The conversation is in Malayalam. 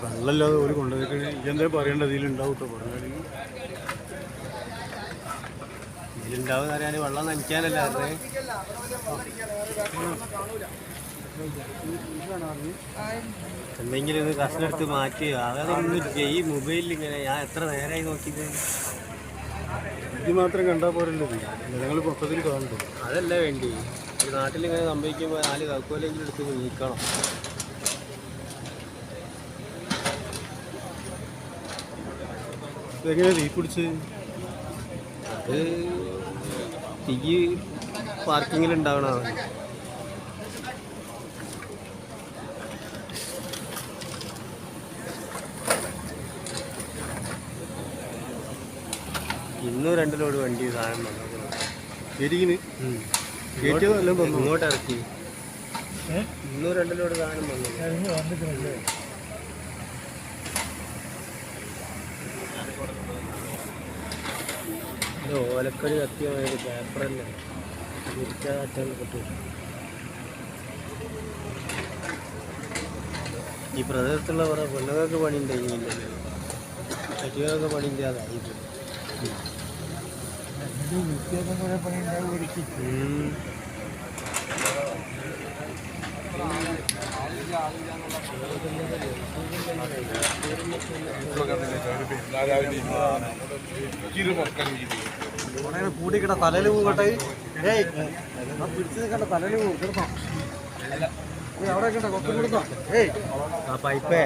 വെള്ളമില്ലാതെ ഒരു കൊണ്ടുവന്നിട്ട് എന്തേ പറയേണ്ടത്? ഇതിലുണ്ടാവും കേട്ടോ പറഞ്ഞാൽ ഇതിലുണ്ടാവും അറിയാൻ വെള്ളം നനയ്ക്കാനല്ലായിരുന്നേ എന്തെങ്കിലും ഇത് കഷ്ണം മാറ്റി മാറ്റി അതൊന്നും ഈ മൊബൈലിൽ ഇങ്ങനെ ഞാൻ എത്ര നേരമായി നോക്കിയത്? ഇത് മാത്രം കണ്ടാൽ പോരല്ലോ നിങ്ങൾ പൊക്കത്തിൽ മൊത്തത്തിൽ കാണുന്നു അതല്ല വേണ്ടി. ഒരു നാട്ടിൽ ഇങ്ങനെ സംഭവിക്കുമ്പോൾ നാല് കക്കോലെങ്കിലും എടുത്ത് നീക്കണം. ഇതെങ്ങനെ തീ പിടിച്ച്. അത് തീ പാർക്കിങ്ങിൽ ഉണ്ടാവണതാണ് ഇന്നും രണ്ട് ലോഡ് വണ്ടി സാധനം വന്നു ശരിക്കിന്? കയറ്റിയതെല്ലാം തന്നു ഇങ്ങോട്ട് ഇറക്കി. ഇന്നും രണ്ട് ലോഡ് സാധനം വന്നു ഇത് ഓലക്കടി പേപ്പർ പേപ്പറല്ലേ? വിരിച്ചാൽ കിട്ടും. ഈ പ്രദേശത്തുള്ള കുറേ പെണ്ണുങ്ങൾക്ക് പണി ഉണ്ടായില്ലല്ലോ കെട്ടിയവരൊക്കെ പണി ഇല്ലാതായി ഉം. കൂടിക്കട തലയിൽ പോകട്ടെ ഏയ് പിടിച്ചു നിൽക്കണ്ട തലയിൽ പോകും കിടന്നോ. അവിടെ കൊത്തു കൊടുത്തോ. ഏയ്. പൈപ്പേ.